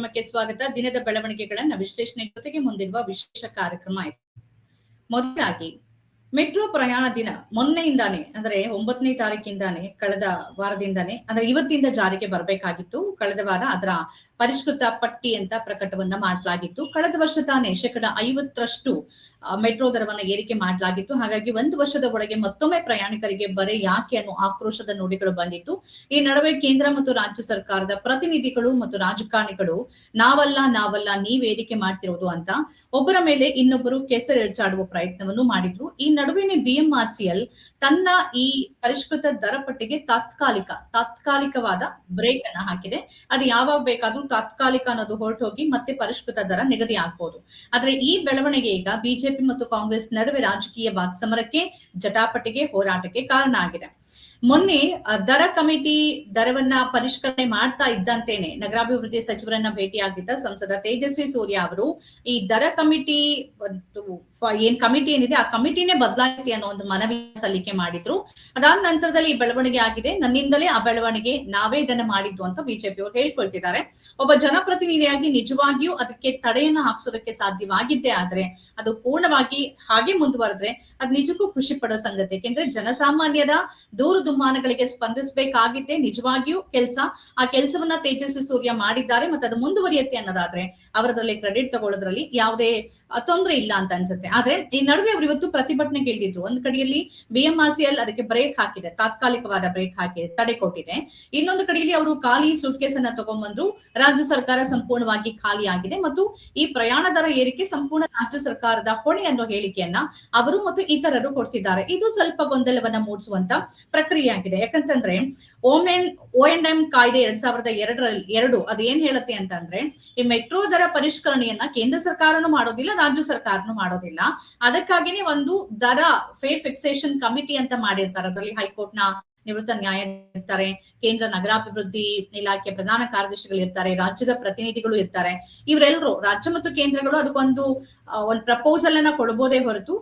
ಕಾರ್ಯಕ್ರಮಕ್ಕೆ ಸ್ವಾಗತ. ದಿನದ ಬೆಳವಣಿಗೆಗಳನ್ನ ವಿಶ್ಲೇಷಣೆ ಜೊತೆಗೆ ಮುಂದಿರುವ ವಿಶೇಷ ಕಾರ್ಯಕ್ರಮ ಆಯ್ತು ಮೊದಲಾಗಿ, ಮೆಟ್ರೋ ಪ್ರಯಾಣ ದಿನ ಮೊನ್ನೆಯಿಂದಾನೆ, ಅಂದ್ರೆ ಒಂಬತ್ತನೇ ತಾರೀಕಿಂದಾನೆ, ಕಳೆದ ವಾರದಿಂದಾನೆ, ಅಂದ್ರೆ ಇವತ್ತಿಂದ ಜಾರಿಗೆ ಬರಬೇಕಾಗಿತ್ತು. ಕಳೆದ ವಾರ ಅದರ ಪರಿಷ್ಕೃತ ಪಟ್ಟಿ ಅಂತ ಪ್ರಕಟವನ್ನ ಮಾಡಲಾಗಿತ್ತು. ಕಳೆದ ವರ್ಷ ತಾನೇ ಶೇಕಡ ಐವತ್ತರಷ್ಟು ಮೆಟ್ರೋ ದರವನ್ನ ಏರಿಕೆ ಮಾಡಲಾಗಿತ್ತು. ಹಾಗಾಗಿ ಒಂದು ವರ್ಷದ ಒಳಗೆ ಮತ್ತೊಮ್ಮೆ ಪ್ರಯಾಣಿಕರಿಗೆ ಬರೆ ಯಾಕೆ ಅನ್ನೋ ಆಕ್ರೋಶದ ನುಡಿಗಳು ಬಂದಿತ್ತು. ಈ ನಡುವೆ ಕೇಂದ್ರ ಮತ್ತು ರಾಜ್ಯ ಸರ್ಕಾರದ ಪ್ರತಿನಿಧಿಗಳು ಮತ್ತು ರಾಜಕಾರಣಿಗಳು ನಾವಲ್ಲ ನಾವಲ್ಲ, ನೀವ್ ಏರಿಕೆ ಮಾಡ್ತಿರೋದು ಅಂತ ಒಬ್ಬರ ಮೇಲೆ ಇನ್ನೊಬ್ಬರು ಕೆಸರೆಚ್ಚಾಡುವ ಪ್ರಯತ್ನವನ್ನು ಮಾಡಿದ್ರು. ಈ ನಡುವೆನೆ ಬಿಎಂಆರ್ಸಿಎಲ್ ತನ್ನ ಈ ಪರಿಷ್ಕೃತ ದರ ಪಟ್ಟಿಗೆ ತಾತ್ಕಾಲಿಕ, ತಾತ್ಕಾಲಿಕವಾದ ಬ್ರೇಕ್ ಅನ್ನ ಹಾಕಿದೆ. ಅದು ಯಾವಾಗ ಬೇಕಾದ್ರೂ ತಾತ್ಕಾಲಿಕ ಅನ್ನೋದು ಹೊರಟು ಹೋಗಿ ಮತ್ತೆ ಪರಿಷ್ಕೃತ ದರ ನಿಗದಿ ಆಗ್ಬಹುದು ಆದ್ರೆ ಈ ಬೆಳವಣಿಗೆ ಈಗ ಬಿಜೆಪಿ ಮತ್ತು ಕಾಂಗ್ರೆಸ್ ನಡುವೆ ರಾಜಕೀಯ ವಾಕ್ಸಮರಕ್ಕೆ ಜಟಾಪಟಿಗೆ ಹೋರಾಟಕ್ಕೆ ಕಾರಣ ಆಗಿದೆ ಮೊನ್ನೆ ದರ ಕಮಿಟಿ ದರವನ್ನ ಪರಿಷ್ಕರಣೆ ಮಾಡ್ತಾ ಇದ್ದಂತೇನೆ, ನಗರಾಭಿವೃದ್ಧಿ ಸಚಿವರನ್ನ ಭೇಟಿಯಾಗಿದ್ದ ಸಂಸದ ತೇಜಸ್ವಿ ಸೂರ್ಯ ಅವರು. ಈ ದರ ಕಮಿಟಿ ಏನ್ ಕಮಿಟಿ ಏನಿದೆ, ಆ ಕಮಿಟಿನೇ ಬದಲಾಯಿಸಿ ಅನ್ನೋ ಒಂದು ಮನವಿ ಸಲ್ಲಿಕೆ ಮಾಡಿದ್ರು. ಅದಾದ ನಂತರದಲ್ಲಿ ಈ ಬೆಳವಣಿಗೆ ಆಗಿದೆ. ನನ್ನಿಂದಲೇ ಆ ಬೆಳವಣಿಗೆ ನಾವೇ ಇದನ್ನ ಮಾಡಿದ್ದು ಅಂತ ಬಿಜೆಪಿ ಅವರು ಹೇಳ್ಕೊಳ್ತಿದ್ದಾರೆ. ಒಬ್ಬ ಜನಪ್ರತಿನಿಧಿಯಾಗಿ ನಿಜವಾಗಿಯೂ ಅದಕ್ಕೆ ತಡೆಯನ್ನ ಹಾಕ್ಸೋದಕ್ಕೆ ಸಾಧ್ಯವಾಗಿದ್ದೆ ಆದ್ರೆ, ಅದು ಪೂರ್ಣವಾಗಿ ಹಾಗೆ ಮುಂದುವರೆದ್ರೆ, ಅದು ನಿಜಕ್ಕೂ ಖುಷಿ ಪಡೋ ಸಂಗತಿ. ಯಾಕೆಂದ್ರೆ, ಜನಸಾಮಾನ್ಯರ ದೂರು ದುಮ್ಮಾನಗಳಿಗೆ ಸ್ಪಂದಿಸಬೇಕಾಗಿದ್ದೆ ನಿಜವಾಗಿಯೂ ಕೆಲಸ, ಆ ಕೆಲಸವನ್ನ ತೇಜಸ್ವಿ ಸೂರ್ಯ ಮಾಡಿದ್ದಾರೆ ಮತ್ತೆ ಅದು ಮುಂದುವರಿಯುತ್ತೆ ಅನ್ನೋದಾದ್ರೆ ಅವರದ್ರಲ್ಲಿ ಕ್ರೆಡಿಟ್ ತಗೊಳ್ಳೋದ್ರಲ್ಲಿ ಯಾವುದೇ ತೊಂದರೆ ತೊಂದ್ರೆ ಇಲ್ಲ ಅಂತ ಅನ್ಸುತ್ತೆ. ಆದ್ರೆ ಈ ನಡುವೆ ಅವರು ಇವತ್ತು ಪ್ರತಿಭಟನೆ ಕೇಳಿದ್ರು ಒಂದ್ ಕಡೆಯಲ್ಲಿ ಬಿಎಂಆರ್ಸಿಎಲ್ ಅದಕ್ಕೆ ಬ್ರೇಕ್ ಹಾಕಿದೆ. ತಾತ್ಕಾಲಿಕವಾದ ಬ್ರೇಕ್ ಹಾಕಿದೆ ತಡೆ ಕೊಟ್ಟಿದೆ. ಇನ್ನೊಂದು ಕಡೆಯಲ್ಲಿ ಅವರು ಖಾಲಿ ಸುಟ್ಕೇಸ್ ಅನ್ನ ತಗೊಂಡ್ಬಂದ್ರು. ರಾಜ್ಯ ಸರ್ಕಾರ ಸಂಪೂರ್ಣವಾಗಿ ಖಾಲಿ ಆಗಿದೆ ಮತ್ತು ಈ ಪ್ರಯಾಣ ದರ ಏರಿಕೆ ಸಂಪೂರ್ಣ ರಾಜ್ಯ ಸರ್ಕಾರದ ಹೊಣೆ ಅನ್ನೋ ಹೇಳಿಕೆಯನ್ನ ಅವರು ಮತ್ತು ಇತರರು ಕೊಡ್ತಿದ್ದಾರೆ. ಇದು ಸ್ವಲ್ಪ ಗೊಂದಲವನ್ನ ಮೂಡಿಸುವಂತ ಪ್ರಕ್ರಿಯೆ ಆಗಿದೆ. ಯಾಕಂತಂದ್ರೆ, ಓಮೆನ್, ಓ ಎನ್ ಎಂ ಕಾಯ್ದೆ ಎರಡ್ ಸಾವಿರದ ಎರಡರಲ್ಲಿ, ಎರಡು, ಅದು ಏನ್ ಹೇಳುತ್ತೆ ಅಂತಂದ್ರೆ, ಈ ಮೆಟ್ರೋ ದರ ಪರಿಷ್ಕರಣೆಯನ್ನ ಕೇಂದ್ರ ಸರ್ಕಾರನು ಮಾಡೋದಿಲ್ಲ, ರಾಜ್ಯ ಸರ್ಕಾರನು ಮಾಡೋದಿಲ್ಲ. ಅದಕ್ಕಾಗಿನೇ ಒಂದು ದರ ಫೇರ್ ಫಿಕ್ಸೇಷನ್ ಕಮಿಟಿ ಅಂತ ಮಾಡಿರ್ತಾರೆ. ಅದರಲ್ಲಿ ಹೈಕೋರ್ಟ್ನ ನಿವೃತ್ತ ನ್ಯಾಯ ಇರ್ತಾರೆ ಕೇಂದ್ರ ನಗರಾಭಿವೃದ್ಧಿ ಇಲಾಖೆ ಪ್ರಧಾನ ಕಾರ್ಯದರ್ಶಿಗಳು ಇರ್ತಾರೆ, ರಾಜ್ಯದ ಪ್ರತಿನಿಧಿಗಳು ಇರ್ತಾರೆ. ಇವರೆಲ್ಲರೂ ರಾಜ್ಯ ಮತ್ತು ಕೇಂದ್ರಗಳು ಅದಕ್ಕೊಂದು ಒಂದು ಪ್ರಪೋಸಲ್ ಅನ್ನ ಕೊಡಬಹುದೇ ಹೊರತು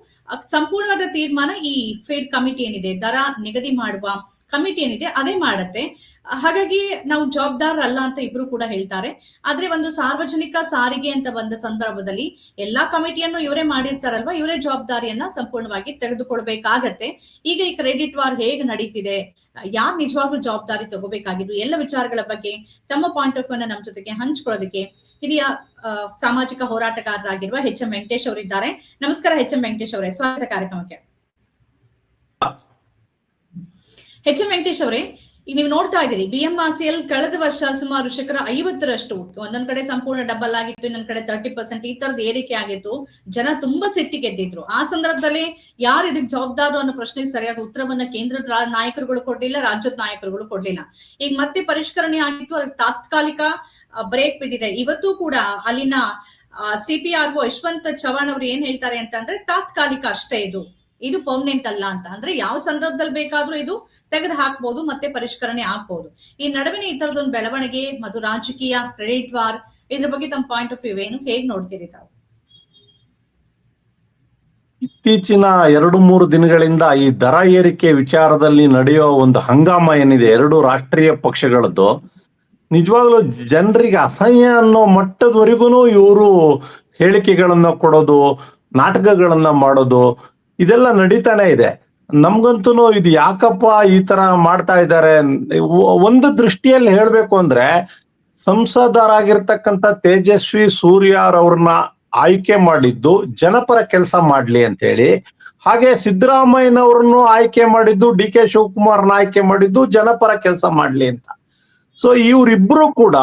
ಸಂಪೂರ್ಣವಾದ ತೀರ್ಮಾನ ಈ ಫೇರ್ ಕಮಿಟಿ ಏನಿದೆ, ದರ ನಿಗದಿ ಮಾಡುವ ಕಮಿಟಿ ಏನಿದೆ, ಅದೇ ಮಾಡತ್ತೆ. ಹಾಗಾಗಿ ನಾವು ಜವಾಬ್ದಾರರಲ್ಲ ಅಂತ ಇಬ್ರು ಕೂಡ ಹೇಳ್ತಾರೆ. ಆದ್ರೆ ಒಂದು ಸಾರ್ವಜನಿಕ ಸಾರಿಗೆ ಅಂತ ಬಂದ ಸಂದರ್ಭದಲ್ಲಿ ಎಲ್ಲಾ ಕಮಿಟಿಯನ್ನು ಇವರೇ ಮಾಡಿರ್ತಾರಲ್ವಾ? ಇವರೇ ಜವಾಬ್ದಾರಿಯನ್ನ ಸಂಪೂರ್ಣವಾಗಿ ತೆಗೆದುಕೊಳ್ಬೇಕಾಗತ್ತೆ. ಈಗ ಈ ಕ್ರೆಡಿಟ್ ವಾರ್ ಹೇಗೆ ನಡೀತಿದೆ? ಯಾರು ನಿಜವಾಗ್ಲೂ ಜವಾಬ್ದಾರಿ ತಗೋಬೇಕಾಗಿದ್ದು? ಎಲ್ಲ ವಿಚಾರಗಳ ಬಗ್ಗೆ ತಮ್ಮ ಪಾಯಿಂಟ್ ಆಫ್ ವ್ಯೂ ನಮ್ಮ ಜೊತೆಗೆ ಹಂಚ್ಕೊಳ್ಳೋದಕ್ಕೆ ಹಿರಿಯ ಸಾಮಾಜಿಕ ಹೋರಾಟಗಾರರಾಗಿರುವ ಎಚ್ ಎಂ ವೆಂಕಟೇಶ್ ಅವರಿದ್ದಾರೆ. ನಮಸ್ಕಾರ ಎಚ್ ಎಂ ವೆಂಕಟೇಶ್ ಅವರೇ. ಸ್ವಾಗತ ಕಾರ್ಯಕ್ರಮಕ್ಕೆ. ಎಚ್ ಎಂ ವೆಂಕಟೇಶ್ ಅವರೇ ನೀವು ನೋಡ್ತಾ ಇದ್ದೀರಿ ಎಲ್ ಕಳೆದ ವರ್ಷ ಸುಮಾರು ಶೇಕರ ಐವತ್ತರಷ್ಟು ಒಂದೊಂದ್ ಕಡೆ ಸಂಪೂರ್ಣ ಡಬಲ್ ಆಗಿತ್ತು, ಇನ್ನೊಂದ್ ಕಡೆ ತರ್ಟಿ ಪರ್ಸೆಂಟ್ ಈ ತರದ ಏರಿಕೆ ಆಗಿತ್ತು. ಜನ ತುಂಬಾ ಸಿಟ್ಟಿ ಗೆದ್ದಿದ್ರು. ಆ ಸಂದರ್ಭದಲ್ಲಿ ಯಾರು ಇದಕ್ಕೆ ಜವಾಬ್ದಾರು ಅನ್ನೋ ಪ್ರಶ್ನೆಗೆ ಸರಿಯಾದ ಉತ್ತರವನ್ನ ಕೇಂದ್ರದ ನಾಯಕರುಗಳು ಕೊಡ್ಲಿಲ್ಲ, ರಾಜ್ಯದ ನಾಯಕರುಗಳು ಕೊಡ್ಲಿಲ್ಲ. ಈಗ ಮತ್ತೆ ಪರಿಷ್ಕರಣೆ ಆಗಿತ್ತು, ಅದಕ್ಕೆ ತಾತ್ಕಾಲಿಕ ಬ್ರೇಕ್ ಬಿದ್ದಿದೆ. ಇವತ್ತು ಕೂಡ ಅಲ್ಲಿನ ಸಿಪಿಆರ್ಒ ಯಶವಂತ್ ಚವಾಣ್ ಅವರು ಏನ್ ಹೇಳ್ತಾರೆ ಅಂತಂದ್ರೆ ತಾತ್ಕಾಲಿಕ ಅಷ್ಟೇ ಇದು. ಇದು ಪರ್ಮನೆಂಟ್ ಅಲ್ಲ ಅಂತ. ಅಂದ್ರೆ ಯಾವ ಸಂದರ್ಭದಲ್ಲಿ ಬೇಕಾದ್ರೂ ಇದು ತೆಗೆದು ಹಾಕ್ಬಹುದು ಮತ್ತೆ ಪರಿಷ್ಕರಣೆ ಆಗ್ಬಹುದು ಈ ನಡುವಿನ ಈ ತರದೊಂದು ಬೆಳವಣಿಗೆ ಮತ್ತು ರಾಜಕೀಯ ಕ್ರೆಡಿಟ್ ವಾರ್ ಇದ್ರ ಬಗ್ಗೆ ತಮ್ಮ ಪಾಯಿಂಟ್ ಆಫ್ ವ್ಯೂ ಏನು? ಹೇಗ್ ನೋಡ್ತೀರಿ ತಾವು? ಇತ್ತೀಚಿನ ಎರಡು ಮೂರು ದಿನಗಳಿಂದ ಈ ದರ ಏರಿಕೆ ವಿಚಾರದಲ್ಲಿ ನಡೆಯೋ ಒಂದು ಹಂಗಾಮ ಏನಿದೆ, ಎರಡು ರಾಷ್ಟ್ರೀಯ ಪಕ್ಷಗಳದ್ದು, ನಿಜವಾಗ್ಲೂ ಜನರಿಗೆ ಅಸಹ್ಯ ಅನ್ನೋ ಮಟ್ಟದವರೆಗೂ ಇವರು ಹೇಳಿಕೆಗಳನ್ನ ಕೊಡೋದು, ನಾಟಕಗಳನ್ನ ಮಾಡೋದು ಇದೆಲ್ಲ ನಡೀತಾನೆ ಇದೆ. ನಮ್ಗಂತೂ ಇದು ಯಾಕಪ್ಪ ಈ ತರ ಮಾಡ್ತಾ ಇದ್ದಾರೆ? ಒಂದು ದೃಷ್ಟಿಯಲ್ಲಿ ಹೇಳ್ಬೇಕು ಅಂದ್ರೆ ಸಂಸದರಾಗಿರ್ತಕ್ಕಂಥ ತೇಜಸ್ವಿ ಸೂರ್ಯರವ್ರನ್ನ ಆಯ್ಕೆ ಮಾಡಿದ್ದು ಜನಪರ ಕೆಲಸ ಮಾಡ್ಲಿ ಅಂತ ಹೇಳಿ ಹಾಗೆ ಸಿದ್ದರಾಮಯ್ಯನವ್ರನ್ನು ಆಯ್ಕೆ ಮಾಡಿದ್ದು ಡಿ ಕೆ ಶಿವಕುಮಾರ್ನ ಆಯ್ಕೆ ಮಾಡಿದ್ದು ಜನಪರ ಕೆಲಸ ಮಾಡ್ಲಿ ಅಂತ. ಸೊ ಇವರಿಬ್ರು ಕೂಡ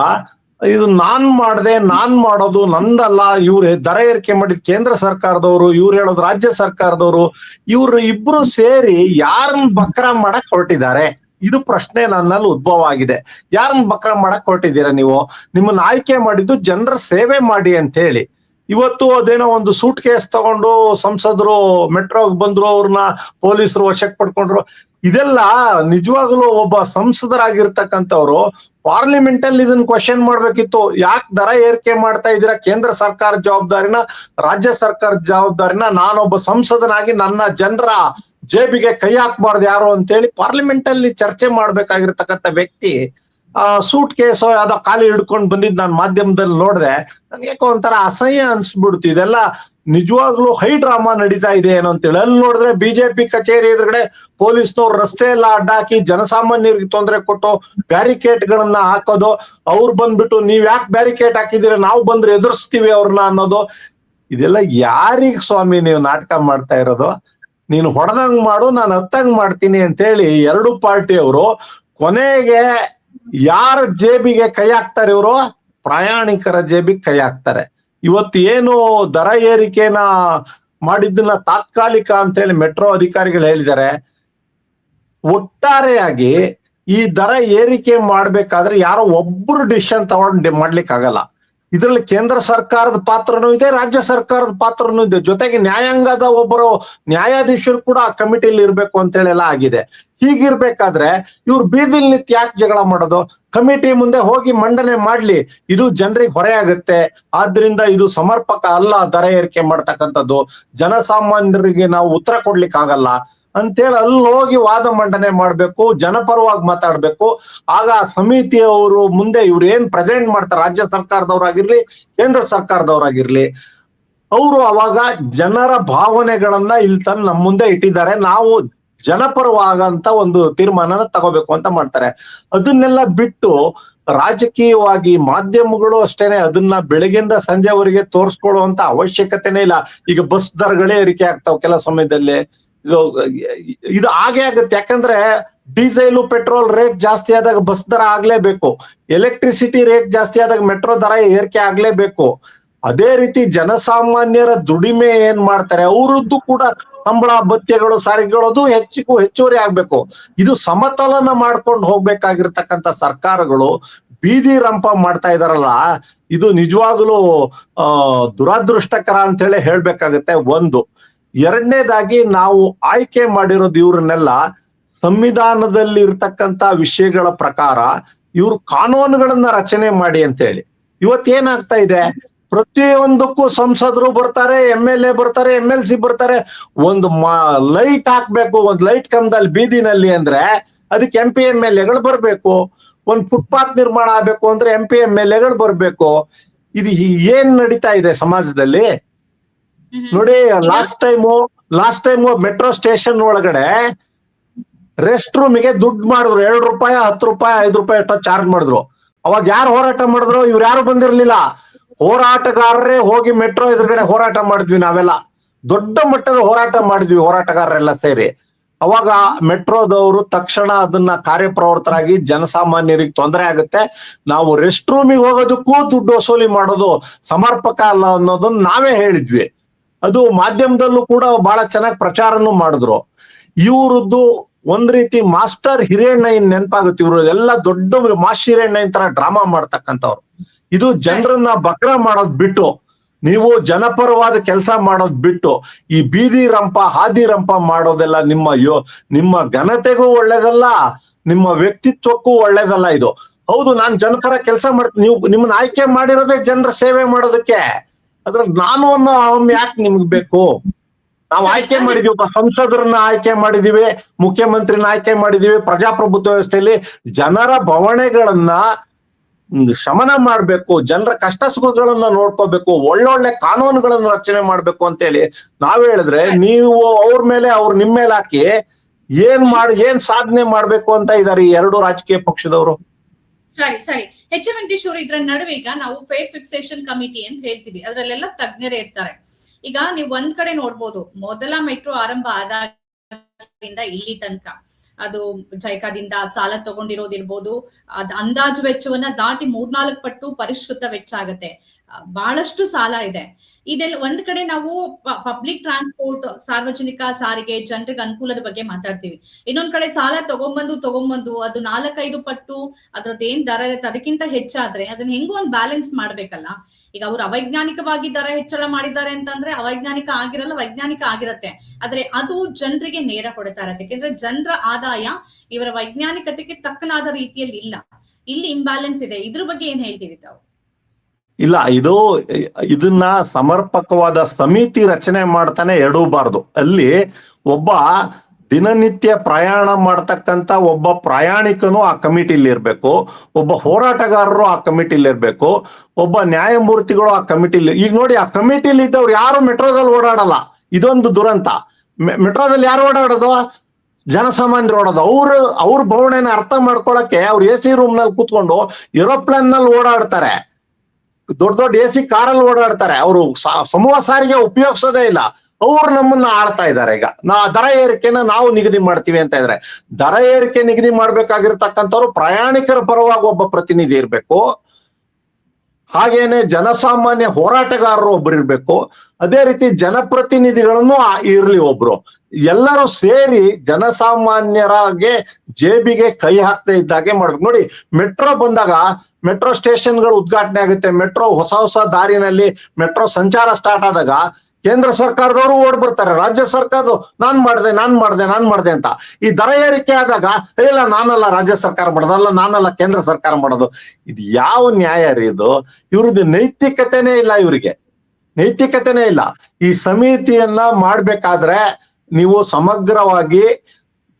ಇದು ನಾನ್ ಮಾಡ್ದೆ, ನಾನ್ ಮಾಡೋದು ನಂದಲ್ಲ. ಇವ್ರು ದರ ಏರಿಕೆ ಮಾಡಿದ ಕೇಂದ್ರ ಸರ್ಕಾರದವರು, ಇವ್ರು ಹೇಳೋದು ರಾಜ್ಯ ಸರ್ಕಾರದವರು, ಇವ್ರು ಇಬ್ರು ಸೇರಿ ಯಾರನ್ನ ಬಕ್ರ ಮಾಡಕ್ ಹೊರಟಿದ್ದಾರೆ? ಇದು ಪ್ರಶ್ನೆ ನನ್ನಲ್ಲಿ ಉದ್ಭವ ಆಗಿದೆ. ಯಾರನ್ನ ಬಕ್ರ ಮಾಡಕ್ ಹೊರಟಿದ್ದೀರಾ ನೀವು? ನಿಮ್ಮನ್ನ ಆಯ್ಕೆ ಮಾಡಿದ್ದು ಜನರ ಸೇವೆ ಮಾಡಿ ಅಂತ ಹೇಳಿ ಇವತ್ತು ಅದೇನೋ ಒಂದು ಸೂಟ್ ಕೇಸ್ ತಗೊಂಡು ಸಂಸದರು, ಮೆಟ್ರೋಗ್ ಬಂದ್ರು ಅವ್ರನ್ನ ಪೊಲೀಸರು ವಶಕ್ಕೆ ಪಡ್ಕೊಂಡ್ರು. ಇದೆಲ್ಲ ನಿಜವಾಗ್ಲೂ ಒಬ್ಬ ಸಂಸದರಾಗಿರ್ತಕ್ಕಂಥವ್ರು ಪಾರ್ಲಿಮೆಂಟ್ ಅಲ್ಲಿ ಇದನ್ನ ಕ್ವಶನ್ ಮಾಡ್ಬೇಕಿತ್ತು. ಯಾಕೆ ದರ ಏರಿಕೆ ಮಾಡ್ತಾ ಇದ್ದೀರಾ? ಕೇಂದ್ರ ಸರ್ಕಾರ ಜವಾಬ್ದಾರಿನ, ರಾಜ್ಯ ಸರ್ಕಾರ ಜವಾಬ್ದಾರಿನ, ನಾನೊಬ್ಬ ಸಂಸದನಾಗಿ ನನ್ನ ಜನರ ಜೇಬಿಗೆ ಕೈ ಹಾಕ್ಬಾರ್ದು ಯಾರು ಅಂತೇಳಿ ಪಾರ್ಲಿಮೆಂಟ್ ಅಲ್ಲಿ ಚರ್ಚೆ ಮಾಡ್ಬೇಕಾಗಿರ್ತಕ್ಕಂಥ ವ್ಯಕ್ತಿ, ಆ, ಸೂಟ್ ಕೇಸ್ ಯಾವ್ದೋ ಖಾಲಿ ಹಿಡ್ಕೊಂಡು ಬಂದಿದ್ ನಾನು ಮಾಧ್ಯಮದಲ್ಲಿ ನೋಡಿದೆ ನನ್ಗೆ ಒಂಥರ ಅಸಹ್ಯ ಅನ್ಸ್ಬಿಡ್ತು. ಇದೆಲ್ಲ ನಿಜವಾಗ್ಲೂ ಹೈ ಡ್ರಾಮಾ ನಡೀತಾ ಇದೆ ಏನೋ ಅಂತೇಳಿ ಅಲ್ಲಿ ನೋಡಿದ್ರೆ ಬಿಜೆಪಿ ಕಚೇರಿ ಎದುರುಗಡೆ ಪೊಲೀಸ್ನವ್ರು ರಸ್ತೆ ಎಲ್ಲ ಅಡ್ಡಾಕಿ ಜನಸಾಮಾನ್ಯರಿಗೆ ತೊಂದರೆ ಕೊಟ್ಟು ಬ್ಯಾರಿಕೇಡ್ ಗಳನ್ನ ಹಾಕೋದು, ಅವ್ರು ಬಂದ್ಬಿಟ್ಟು ನೀವ್ ಯಾಕೆ ಬ್ಯಾರಿಕೇಡ್ ಹಾಕಿದಿರಿ ನಾವು ಬಂದ್ರೆ ಎದುರಿಸ್ತೀವಿ ಅವ್ರನ್ನ ಅನ್ನೋದು. ಇದೆಲ್ಲ ಯಾರಿಗ ಸ್ವಾಮಿ ನೀವು ನಾಟಕ ಮಾಡ್ತಾ ಇರೋದು? ನೀನು ಹೊಡೆದಂಗ್ ಮಾಡು, ನಾನು ಹತ್ತಂಗ್ ಮಾಡ್ತೀನಿ ಅಂತ ಹೇಳಿ ಎರಡು ಪಾರ್ಟಿಯವರು ಕೊನೆಗೆ ಯಾರ ಜೇಬಿಗೆ ಕೈ ಹಾಕ್ತಾರೆ ಇವರು? ಪ್ರಯಾಣಿಕರ ಜೇಬಿಗೆ ಕೈ ಹಾಕ್ತಾರೆ. ಇವತ್ತು ಏನು ದರ ಏರಿಕೆನ ಮಾಡಿದ್ದನ್ನ ತಾತ್ಕಾಲಿಕ ಅಂತ ಹೇಳಿ ಮೆಟ್ರೋ ಅಧಿಕಾರಿಗಳು ಹೇಳಿದ್ದಾರೆ. ಒಟ್ಟಾರೆಯಾಗಿ ಈ ದರ ಏರಿಕೆ ಮಾಡ್ಬೇಕಾದ್ರೆ ಯಾರೋ ಒಬ್ರು ಡಿಸಿಷನ್ ತಗೊಂಡು ಮಾಡ್ಲಿಕ್ಕೆ ಆಗಲ್ಲ ಇದ್ರಲ್ಲಿ ಕೇಂದ್ರ ಸರ್ಕಾರದ ಪಾತ್ರನೂ ಇದೆ, ರಾಜ್ಯ ಸರ್ಕಾರದ ಪಾತ್ರನೂ ಇದೆ. ಜೊತೆಗೆ ನ್ಯಾಯಾಂಗದ ಒಬ್ಬರು ನ್ಯಾಯಾಧೀಶರು ಕೂಡ ಆ ಕಮಿಟಿಯಲ್ಲಿ ಇರಬೇಕು ಅಂತ ಹೇಳಿ ಎಲ್ಲ ಆಗಿದೆ. ಹೀಗಿರ್ಬೇಕಾದ್ರೆ ಇವ್ರು ಬೀದಿಲ್ ನಿಂತು ಯಾಕೆ ಜಗಳ ಮಾಡೋದು, ಕಮಿಟಿ ಮುಂದೆ ಹೋಗಿ ಮಂಡನೆ ಮಾಡ್ಲಿ, ಇದು ಜನರಿಗೆ ಹೊರೆ ಆಗುತ್ತೆ. ಆದ್ರಿಂದ ಇದು ಸಮರ್ಪಕ ಅಲ್ಲ, ದರ ಏರಿಕೆ ಮಾಡ್ತಕ್ಕಂಥದ್ದು. ಜನಸಾಮಾನ್ಯರಿಗೆ ನಾವು ಉತ್ತರ ಕೊಡ್ಲಿಕ್ಕೆ ಆಗಲ್ಲ ಅಂತೇಳಿ ಅಲ್ಲಿ ಹೋಗಿ ವಾದ ಮಂಡನೆ ಮಾಡ್ಬೇಕು, ಜನಪರವಾಗಿ ಮಾತಾಡಬೇಕು. ಆಗ ಆ ಸಮಿತಿಯವರು ಮುಂದೆ ಇವ್ರು ಏನ್ ಪ್ರೆಸೆಂಟ್ ಮಾಡ್ತಾರೆ, ರಾಜ್ಯ ಸರ್ಕಾರದವರಾಗಿರ್ಲಿ, ಕೇಂದ್ರ ಸರ್ಕಾರದವರಾಗಿರ್ಲಿ, ಅವರು ಅವಾಗ ಜನರ ಭಾವನೆಗಳನ್ನ ಇಲ್ಲಿ ತಂದು ನಮ್ಮ ಮುಂದೆ ಇಟ್ಟಿದ್ದಾರೆ. ನಾವು ಜನಪರವಾಗಂತ ಒಂದು ತೀರ್ಮಾನನ ತಗೋಬೇಕು ಅಂತ ಮಾಡ್ತಾರೆ. ಅದನ್ನೆಲ್ಲ ಬಿಟ್ಟು ರಾಜಕೀಯವಾಗಿ ಮಾಧ್ಯಮಗಳು ಅಷ್ಟೇನೆ ಅದನ್ನ ಬೆಳಗಿಂದ ಸಂಜೆವರೆಗೆ ತೋರಿಸ್ಕೊಳ್ಳುವಂತ ಅವಶ್ಯಕತೆನೇ ಇಲ್ಲ. ಈಗ ಬಸ್ ದರಗಳೇ ಏರಿಕೆ ಆಗ್ತಾವ ಕೆಲ ಸಮಯದಲ್ಲಿ. ಇದು ಆಗೇ ಆಗುತ್ತೆ. ಯಾಕಂದ್ರೆ ಡೀಸೆಲ್, ಪೆಟ್ರೋಲ್ ರೇಟ್ ಜಾಸ್ತಿ ಆದಾಗ ಬಸ್ ದರ ಆಗ್ಲೇಬೇಕು. ಎಲೆಕ್ಟ್ರಿಸಿಟಿ ರೇಟ್ ಜಾಸ್ತಿ ಆದಾಗ ಮೆಟ್ರೋ ದರ ಏರಿಕೆ ಆಗ್ಲೇಬೇಕು. ಅದೇ ರೀತಿ ಜನಸಾಮಾನ್ಯರ ದುಡಿಮೆ ಏನ್ ಮಾಡ್ತಾರೆ, ಅವರದ್ದು ಕೂಡ ಸಂಬಳ, ಭತ್ಯೆಗಳು ಸಾರಿಗೆಗಳು ಅದು ಹೆಚ್ಚಿಗೂ ಹೆಚ್ಚುವರಿ ಆಗ್ಬೇಕು. ಇದು ಸಮತೋಲನ ಮಾಡ್ಕೊಂಡು ಹೋಗ್ಬೇಕಾಗಿರ್ತಕ್ಕಂಥ ಸರ್ಕಾರಗಳು ಬೀದಿ ರಂಪ ಮಾಡ್ತಾ ಇದಾರಲ್ಲ, ಇದು ನಿಜವಾಗ್ಲೂ, ಆ, ದುರಾದೃಷ್ಟಕರ ಅಂತ ಹೇಳಿ ಹೇಳ್ಬೇಕಾಗತ್ತೆ ಒಂದು. ಎರಡನೇದಾಗಿ ನಾವು ಆಯ್ಕೆ ಮಾಡಿರೋದು ಇವ್ರನ್ನೆಲ್ಲ ಸಂವಿಧಾನದಲ್ಲಿ ಇರ್ತಕ್ಕಂತ ವಿಷಯಗಳ ಪ್ರಕಾರ ಇವ್ರು ಕಾನೂನುಗಳನ್ನ ರಚನೆ ಮಾಡಿ ಅಂತ ಹೇಳಿ ಇವತ್ತೇನಾಗ್ತಾ ಇದೆ? ಪ್ರತಿಯೊಂದಕ್ಕೂ ಸಂಸದರು ಬರ್ತಾರೆ ಎಂ ಎಲ್ ಎ ಬರ್ತಾರೆ ಎಂ ಎಲ್ ಸಿ ಬರ್ತಾರೆ. ಒಂದು ಲೈಟ್ ಹಾಕ್ಬೇಕು, ಒಂದ್ ಲೈಟ್ ಕಂಬದಲ್ಲಿ ಬೀದಿನಲ್ಲಿ ಅಂದ್ರೆ ಅದಕ್ಕೆ ಎಂ ಪಿ, ಎಂ ಎಲ್ ಎಗಳು ಬರ್ಬೇಕು. ಒಂದ್ ಫುಟ್ಪಾತ್ ನಿರ್ಮಾಣ ಆಗ್ಬೇಕು ಅಂದ್ರೆ ಎಂ ಪಿ, ಎಂ ಎಲ್ ಎಗಳು ಬರ್ಬೇಕು. ಇದು ಏನ್ ನಡೀತಾ ಇದೆ ಸಮಾಜದಲ್ಲಿ? ನೋಡಿ last time last time metro station ಒಳಗಡೆ ರೆಸ್ಟ್ ರೂಮಿಗೆ ದುಡ್ಡು ಮಾಡಿದ್ರು. ಎರಡು ರೂಪಾಯಿ ಹತ್ತು ರೂಪಾಯಿ ಐದು ರೂಪಾಯಿ ಅಷ್ಟ ಚಾರ್ಜ್ ಮಾಡಿದ್ರು. ಅವಾಗ ಯಾರು ಹೋರಾಟ ಮಾಡಿದ್ರು? ಇವ್ರು ಯಾರು ಬಂದಿರ್ಲಿಲ್ಲ. ಹೋರಾಟಗಾರರೇ ಹೋಗಿ ಮೆಟ್ರೋ ಎದುರುಗಡೆ ಹೋರಾಟ ಮಾಡಿದ್ವಿ ನಾವೆಲ್ಲ. ದೊಡ್ಡ ಮಟ್ಟದ ಹೋರಾಟ ಮಾಡಿದ್ವಿ ಹೋರಾಟಗಾರರೆಲ್ಲ ಸೇರಿ. ಅವಾಗ ಮೆಟ್ರೋದವರು ತಕ್ಷಣ ಅದನ್ನ ಕಾರ್ಯಪ್ರವೃತ್ತರಾಗಿ ಜನಸಾಮಾನ್ಯರಿಗೆ ತೊಂದರೆ ಆಗುತ್ತೆ. ನಾವು ರೆಸ್ಟ್ ರೂಮಿಗೆ ಹೋಗೋದಕ್ಕೂ ದುಡ್ಡು ವಸೂಲಿ ಮಾಡೋದು ಸಮರ್ಪಕ ಅಲ್ಲ ಅನ್ನೋದನ್ನ ನಾವೇ ಹೇಳಿದ್ವಿ. ಅದು ಮಾಧ್ಯಮದಲ್ಲೂ ಕೂಡ ಬಹಳ ಚೆನ್ನಾಗಿ ಪ್ರಚಾರನು ಮಾಡಿದ್ರು. ಇವ್ರದ್ದು ಒಂದ್ ರೀತಿ ಮಾಸ್ಟರ್ ಹಿರೇಣ್ಣಯ್ಯನ್ ನೆನಪಾಗುತ್ತೆ. ಇವರು ಎಲ್ಲ ದೊಡ್ಡ ಮಾಸ್ ಹಿರೇಣ್ಣಯ್ಯನ್ ತರ ಡ್ರಾಮಾ ಮಾಡ್ತಕ್ಕಂಥವ್ರು. ಇದು ಜನರನ್ನ ಬಕ್ರ ಮಾಡೋದ್ ಬಿಟ್ಟು ನೀವು ಜನಪರವಾದ ಕೆಲಸ ಮಾಡೋದ್ ಬಿಟ್ಟು ಈ ಬೀದಿ ರಂಪ ಹಾದಿ ರಂಪ ಮಾಡೋದೆಲ್ಲ ನಿಮ್ಮ ಯೋ ನಿಮ್ಮ ಘನತೆಗೂ ಒಳ್ಳೇದಲ್ಲ ನಿಮ್ಮ ವ್ಯಕ್ತಿತ್ವಕ್ಕೂ ಒಳ್ಳೇದಲ್ಲ ಇದು. ಹೌದು ನಾನ್ ಜನಪರ ಕೆಲಸ ಮಾಡ್ತೀನಿ. ನೀವು ನಿಮ್ಮನ್ನ ಆಯ್ಕೆ ಮಾಡಿರೋದೇ ಜನರ ಸೇವೆ ಮಾಡೋದಕ್ಕೆ. ಅದ್ರಲ್ಲಿ ನಾನು ಅನ್ನೋ ಅವನ್ ಯಾಕೆ ನಿಮ್ಗೆ ಬೇಕು? ನಾವು ಆಯ್ಕೆ ಮಾಡಿದೀವಿ ಒಬ್ಬ ಸಂಸದರನ್ನ ಆಯ್ಕೆ ಮಾಡಿದೀವಿ ಮುಖ್ಯಮಂತ್ರಿನ ಆಯ್ಕೆ ಮಾಡಿದೀವಿ ಪ್ರಜಾಪ್ರಭುತ್ವ ವ್ಯವಸ್ಥೆಯಲ್ಲಿ ಜನರ ಬವಣೆಗಳನ್ನ ಶಮನ ಮಾಡ್ಬೇಕು ಜನರ ಕಷ್ಟ ಸುಖಗಳನ್ನ ನೋಡ್ಕೋಬೇಕು ಒಳ್ಳೊಳ್ಳೆ ಕಾನೂನುಗಳನ್ನ ರಚನೆ ಮಾಡ್ಬೇಕು ಅಂತೇಳಿ ನಾವ್ ಹೇಳಿದ್ರೆ ನೀವು ಅವ್ರ ಮೇಲೆ ಅವ್ರ ನಿಮ್ಮ ಮೇಲೆ ಹಾಕಿ ಏನ್ ಮಾಡಿ ಏನ್ ಸಾಧನೆ ಮಾಡ್ಬೇಕು ಅಂತ ಇದಾರೆ ಈ ಎರಡು ರಾಜಕೀಯ ಪಕ್ಷದವರು? ಸರಿ ಸರಿ ಎಂ ವೆಂಕಟೇಶ್ ಅವರು ಇದ್ರ ನಡುವೆ ಈಗ ನಾವು ಫೇರ್ ಫಿಕ್ಸೇಷನ್ ಕಮಿಟಿ ಅಂತ ಹೇಳ್ತೀವಿ. ಅದ್ರಲ್ಲೆಲ್ಲ ತಜ್ಞರೇ ಇರ್ತಾರೆ. ಈಗ ನೀವು ಒಂದ್ ಕಡೆ ನೋಡ್ಬೋದು, ಮೊದಲ ಮೆಟ್ರೋ ಆರಂಭ ಆದಾಗಿಂದ ಇಲ್ಲಿ ತನಕ. ಅದು ಜೈಕಾದಿಂದ ಸಾಲ ತಗೊಂಡಿರೋದಿರ್ಬೋದು, ಅದ್ ಅಂದಾಜು ವೆಚ್ಚವನ್ನ ದಾಟಿ ಮೂರ್ನಾಲ್ಕು ಪಟ್ಟು ಪರಿಷ್ಕೃತ ವೆಚ್ಚ ಆಗತ್ತೆ. ಬಹಳಷ್ಟು ಸಾಲ ಇದೆ. ಇದೆಲ್ಲ ಒಂದ್ ಕಡೆ ನಾವು ಪಬ್ಲಿಕ್ ಟ್ರಾನ್ಸ್ಪೋರ್ಟ್ ಸಾರ್ವಜನಿಕ ಸಾರಿಗೆ, ಜನರಿಗೆ ಅನುಕೂಲದ ಬಗ್ಗೆ ಮಾತಾಡ್ತೀವಿ. ಇನ್ನೊಂದ್ ಕಡೆ ಸಾಲ ತಗೊಂಬಂದು ತಗೊಂಬಂದು, ಅದು ನಾಲ್ಕೈದು ಪಟ್ಟು ಅದ್ರದ್ದು ಏನ್ ದರ ಇರುತ್ತೆ, ಅದಕ್ಕಿಂತ ಹೆಚ್ಚಾದ್ರೆ ಅದನ್ನ ಹೆಂಗೋ ಒಂದ್ ಬ್ಯಾಲೆನ್ಸ್ ಮಾಡ್ಬೇಕಲ್ಲ. ಈಗ ಅವ್ರು ಅವೈಜ್ಞಾನಿಕವಾಗಿ ದರ ಹೆಚ್ಚಳ ಮಾಡಿದ್ದಾರೆ ಅಂತಂದ್ರೆ ಅವೈಜ್ಞಾನಿಕ ಆಗಿರಲ್ಲ, ವೈಜ್ಞಾನಿಕ ಆಗಿರತ್ತೆ. ಆದ್ರೆ ಅದು ಜನರಿಗೆ ನೇರ ಹೊಡೆತಾ ಇರತ್ತೆ. ಯಾಕೆಂದ್ರೆ ಜನರ ಆದಾಯ ಇವರ ವೈಜ್ಞಾನಿಕತೆಗೆ ತಕ್ಕನಾದ ರೀತಿಯಲ್ಲಿ ಇಲ್ಲ. ಇಲ್ಲಿ ಇಂಬ್ಯಾಲೆನ್ಸ್ ಇದೆ. ಇದ್ರ ಬಗ್ಗೆ ಏನ್ ಹೇಳ್ತೀರಿ ತಾವು? ಇಲ್ಲ, ಇದು, ಇದನ್ನ ಸಮರ್ಪಕವಾದ ಸಮಿತಿ ರಚನೆ ಮಾಡ್ತಾನೆ ಎಡಬಾರ್ದು ಅಲ್ಲಿ ಒಬ್ಬ ದಿನನಿತ್ಯ ಪ್ರಯಾಣ ಮಾಡ್ತಕ್ಕಂಥ ಒಬ್ಬ ಪ್ರಯಾಣಿಕನು ಆ ಕಮಿಟಿಲಿ ಇರಬೇಕು ಒಬ್ಬ ಹೋರಾಟಗಾರರು ಆ ಕಮಿಟಿಲಿ ಇರಬೇಕು ಒಬ್ಬ ನ್ಯಾಯಮೂರ್ತಿಗಳು ಆ ಕಮಿಟಿಲಿ ಈಗ ನೋಡಿ ಆ ಕಮಿಟಿಲಿ ಇದ್ದವ್ರು ಯಾರು ಮೆಟ್ರೋದಲ್ಲಿ ಓಡಾಡಲ್ಲ, ಇದೊಂದು ದುರಂತ. ಮೆಟ್ರೋದಲ್ಲಿ ಯಾರು ಓಡಾಡೋದು? ಜನಸಾಮಾನ್ಯರು ಓಡೋದು ಅವ್ರು, ಅವ್ರ ಭಾವನೆನ ಅರ್ಥ ಮಾಡ್ಕೊಳಕ್ಕೆ ಅವ್ರು ಎ ಸಿ ರೂಮ್ನಲ್ಲಿ ಕೂತ್ಕೊಂಡು ಏರೋಪ್ಲೇನ್ನಲ್ಲಿ ಓಡಾಡ್ತಾರೆ. ದೊಡ್ಡ ದೊಡ್ಡ ಎ ಸಿ ಕಾರಲ್ಲಿ ಓಡಾಡ್ತಾರೆ. ಅವರು ಸಮೂಹ ಸಾರಿಗೆ ಉಪಯೋಗಿಸೋದೇ ಇಲ್ಲ. ಅವ್ರು ನಮ್ಮನ್ನ ಆಳ್ತಾ ಇದ್ದಾರೆ ಈಗ. ನಾ, ದರ ಏರಿಕೆನ ನಾವು ನಿಗದಿ ಮಾಡ್ತೀವಿ ಅಂತ ಇದ್ರೆ, ದರ ಏರಿಕೆ ನಿಗದಿ ಮಾಡ್ಬೇಕಾಗಿರ್ತಕ್ಕಂಥವ್ರು ಪ್ರಯಾಣಿಕರ ಪರವಾಗಿ ಒಬ್ಬ ಪ್ರತಿನಿಧಿ ಇರ್ಬೇಕು. ಹಾಗೇನೆ ಜನಸಾಮಾನ್ಯ ಹೋರಾಟಗಾರರು ಒಬ್ರು ಇರ್ಬೇಕು. ಅದೇ ರೀತಿ ಜನಪ್ರತಿನಿಧಿಗಳನ್ನು ಇರ್ಲಿ ಒಬ್ರು. ಎಲ್ಲರೂ ಸೇರಿ ಜನಸಾಮಾನ್ಯರಾಗೆ ಜೇಬಿಗೆ ಕೈ ಹಾಕ್ತಾ ಇದ್ದಾಗೆ ಮಾಡ್ಬೇಕು. ನೋಡಿ, ಮೆಟ್ರೋ ಬಂದಾಗ, ಮೆಟ್ರೋ ಸ್ಟೇಷನ್ಗಳು ಉದ್ಘಾಟನೆ ಆಗುತ್ತೆ. ಮೆಟ್ರೋ ಹೊಸ ಹೊಸ ದಾರಿನಲ್ಲಿ ಮೆಟ್ರೋ ಸಂಚಾರ ಸ್ಟಾರ್ಟ್ ಆದಾಗ ಕೇಂದ್ರ ಸರ್ಕಾರದವರು ಓಡ್ ಬರ್ತಾರೆ, ರಾಜ್ಯ ಸರ್ಕಾರದ್ದು ನಾನ್ ಮಾಡ್ದೆ ನಾನ್ ಮಾಡ್ದೆ ನಾನ್ ಮಾಡ್ದೆ ಅಂತ. ಈ ದರ ಏರಿಕೆ ಆದಾಗ ಇಲ್ಲ, ನಾನಲ್ಲ ರಾಜ್ಯ ಸರ್ಕಾರ ಮಾಡೋದಲ್ಲ ನಾನಲ್ಲ ಕೇಂದ್ರ ಸರ್ಕಾರ ಮಾಡೋದು. ಇದು ಯಾವ ನ್ಯಾಯ ರೀ ಇದು? ಇವ್ರದ್ದು ನೈತಿಕತೆನೇ ಇಲ್ಲ ಇವರಿಗೆ. ನೈತಿಕತೆನೇ ಇಲ್ಲ. ಈ ಸಮಿತಿಯನ್ನ ಮಾಡ್ಬೇಕಾದ್ರೆ ನೀವು ಸಮಗ್ರವಾಗಿ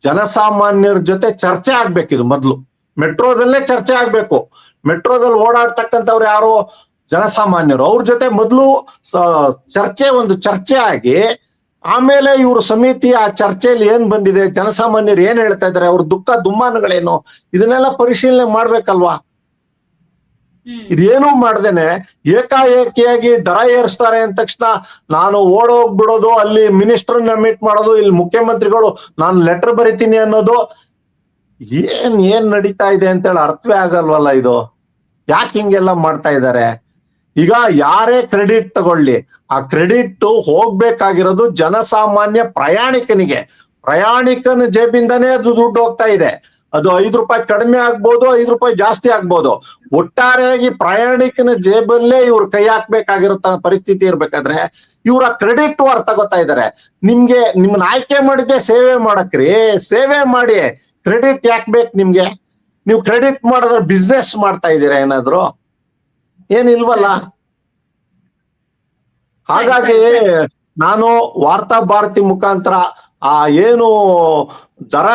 ಜನಸಾಮಾನ್ಯರ ಜೊತೆ ಚರ್ಚೆ ಆಗ್ಬೇಕಿದು ಮೊದ್ಲು. ಮೆಟ್ರೋದಲ್ಲೇ ಚರ್ಚೆ ಆಗ್ಬೇಕು. ಮೆಟ್ರೋದಲ್ಲಿ ಓಡಾಡ್ತಕ್ಕಂಥವ್ರು ಯಾರು? ಜನಸಾಮಾನ್ಯರು. ಅವ್ರ ಜೊತೆ ಮೊದಲು ಚರ್ಚೆ ಒಂದು ಚರ್ಚೆ ಆಗಿ ಆಮೇಲೆ ಇವರು ಸಮಿತಿ ಆ ಚರ್ಚೆಯಲ್ಲಿ ಏನ್ ಬಂದಿದೆ? ಜನಸಾಮಾನ್ಯರು ಏನ್ ಹೇಳ್ತಾ ಇದಾರೆ ಅವ್ರ ದುಃಖ ದುಮ್ಮಾನಗಳೇನು? ಇದನ್ನೆಲ್ಲ ಪರಿಶೀಲನೆ ಮಾಡ್ಬೇಕಲ್ವಾ? ಇದೇನು ಮಾಡ್ದೇನೆ. ಏಕಾಏಕಿಯಾಗಿ ದರ ಏರಿಸ್ತಾರೆ ಅಂದ ತಕ್ಷಣ ನಾನು ಓಡೋಗ್ಬಿಡೋದು ಅಲ್ಲಿ ಮಿನಿಸ್ಟರ್ನ ಮೀಟ್ ಮಾಡೋದು ಇಲ್ಲಿ ಮುಖ್ಯಮಂತ್ರಿಗಳು ನಾನು ಲೆಟರ್ ಬರಿತೀನಿ ಅನ್ನೋದು ಏನ್ ಏನ್ ನಡೀತಾ ಇದೆ ಅಂತೇಳಿ ಅರ್ಥವೇ ಆಗಲ್ವಲ್ಲ ಇದು? ಯಾಕೆ ಹಿಂಗೆಲ್ಲ ಮಾಡ್ತಾ ಇದ್ದಾರೆ? ಈಗ ಯಾರೇ ಕ್ರೆಡಿಟ್ ತಗೊಳ್ಳಿ, ಆ ಕ್ರೆಡಿಟ್ ಹೋಗ್ಬೇಕಾಗಿರೋದು ಜನಸಾಮಾನ್ಯ ಪ್ರಯಾಣಿಕನಿಗೆ. ಪ್ರಯಾಣಿಕನ ಜೇಬಿಂದಾನೇ ಅದು ದುಡ್ಡು ಹೋಗ್ತಾ ಇದೆ. ಅದು ಐದು ರೂಪಾಯಿ ಕಡಿಮೆ ಆಗ್ಬೋದು, ಐದು ರೂಪಾಯಿ ಜಾಸ್ತಿ ಆಗ್ಬೋದು. ಒಟ್ಟಾರೆಯಾಗಿ ಪ್ರಯಾಣಿಕನ ಜೇಬಲ್ಲೇ ಇವ್ರು ಕೈ ಹಾಕ್ಬೇಕಾಗಿರೋ ಪರಿಸ್ಥಿತಿ ಇರ್ಬೇಕಾದ್ರೆ ಇವ್ರ ಕ್ರೆಡಿಟ್ ವಾರ್ ತಗೋತಾ ಇದಾರೆ. ನಿಮ್ಗೆ ನಿಮ್ನ ಆಯ್ಕೆ ಮಾಡಿದ್ದೆ ಸೇವೆ ಮಾಡಕ್ರಿ, ಸೇವೆ ಮಾಡಿ. ಕ್ರೆಡಿಟ್ ಯಾಕೆ ಬೇಕು ನಿಮ್ಗೆ? ನೀವು ಕ್ರೆಡಿಟ್ ಮಾಡಿದ್ರೆ ಬಿಸ್ನೆಸ್ ಮಾಡ್ತಾ ಇದ್ದೀರಾ ಏನಾದ್ರು? ಏನಿಲ್ವಲ್ಲ ಹಾಗಾಗಿ. ನಾನು ವಾರ್ತಾ ಭಾರತಿ ಮುಖಾಂತರ ಆ ಏನು ದರ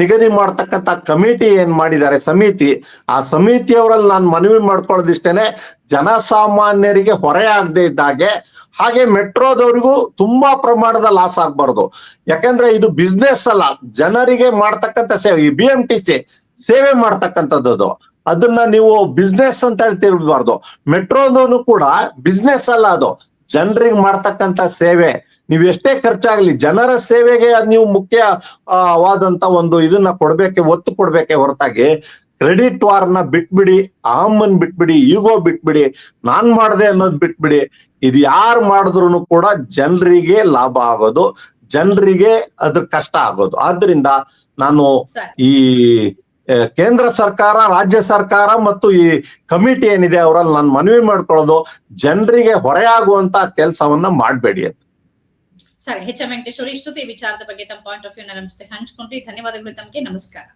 ನಿಗದಿ ಮಾಡ್ತಕ್ಕಂತ ಕಮಿಟಿ ಏನ್ ಮಾಡಿದ್ದಾರೆ ಸಮಿತಿ ಆ ಸಮಿತಿಯವರಲ್ಲಿ ನಾನು ಮನವಿ ಮಾಡ್ಕೊಳ್ಳೋದಿಷ್ಟೇನೆ ಜನಸಾಮಾನ್ಯರಿಗೆ ಹೊರೆ ಆಗದೆ ಇದ್ದಾಗೆ ಹಾಗೆ ಮೆಟ್ರೋದವರಿಗೂ ತುಂಬಾ ಪ್ರಮಾಣದ ಲಾಸ್ ಆಗ್ಬಾರ್ದು ಯಾಕಂದ್ರೆ ಇದು ಬಿಸ್ನೆಸ್ ಅಲ್ಲ ಜನರಿಗೆ ಮಾಡ್ತಕ್ಕಂಥ ಸೇವೆ ಈ ಬಿ ಎಂ ಟಿ ಸಿ ಸೇವೆ ಮಾಡ್ತಕ್ಕಂಥದ್ದು ಅದು. ಅದನ್ನ ನೀವು ಬಿಸ್ನೆಸ್ ಅಂತ ಹೇಳ್ತಿರ್ಬಾರ್ದು ಮೆಟ್ರೋದೂ ಕೂಡ ಬಿಸ್ನೆಸ್ ಅಲ್ಲ ಅದು. ಜನರಿಗೆ ಮಾಡ್ತಕ್ಕಂತ ಸೇವೆ. ನೀವು ಎಷ್ಟೇ ಖರ್ಚಾಗ್ಲಿ ಜನರ ಸೇವೆಗೆ ನೀವು ಮುಖ್ಯ ಆವಾದಂತ ವಾದಂತ ಒಂದು ಇದನ್ನ ಕೊಡ್ಬೇಕೆ ಒತ್ತು ಕೊಡ್ಬೇಕೆ ಹೊರತಾಗಿ ಕ್ರೆಡಿಟ್ ವಾರ್ನ ಬಿಟ್ಬಿಡಿ ಆಮನ್ ಬಿಟ್ಬಿಡಿ ಈಗೋ ಬಿಟ್ಬಿಡಿ ನಾನ್ ಮಾಡ್ದೆ ಅನ್ನೋದ್ ಬಿಟ್ಬಿಡಿ. ಇದು ಯಾರು ಮಾಡಿದ್ರು ಕೂಡ ಜನರಿಗೆ ಲಾಭ ಆಗೋದು ಜನರಿಗೆ ಅದ್ರ ಕಷ್ಟ ಆಗೋದು. ಆದ್ರಿಂದ ನಾನು ಈ ಕೇಂದ್ರ ಸರ್ಕಾರ ರಾಜ್ಯ ಸರ್ಕಾರ ಮತ್ತು ಈ ಕಮಿಟಿ ಏನಿದೆ ಅವರಲ್ಲಿ ನಾನು ಮನವಿ ಮಾಡ್ಕೊಳ್ಳೋದು ಜನರಿಗೆ ಹೊರೆಯಾಗುವಂತ ಕೆಲಸವನ್ನ ಮಾಡಬೇಡಿ ಅಂತ. ಸರಿ ಹೆಚ್ ಎಂ ವೆಂಕಟೇಶ್ ಅವರು ಇಷ್ಟೊತ್ತು ಈ ವಿಚಾರದ ಬಗ್ಗೆ ತಮ್ಮ ಪಾಯಿಂಟ್ ಆಫ್ ವ್ಯೂ ನಮ್ಮ ಜೊತೆ ಹಂಚ್ಕೊಂಡ್ರಿ. ಧನ್ಯವಾದಗಳು ತಮಗೆ. ನಮಸ್ಕಾರ.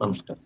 ನಮಸ್ಕಾರ.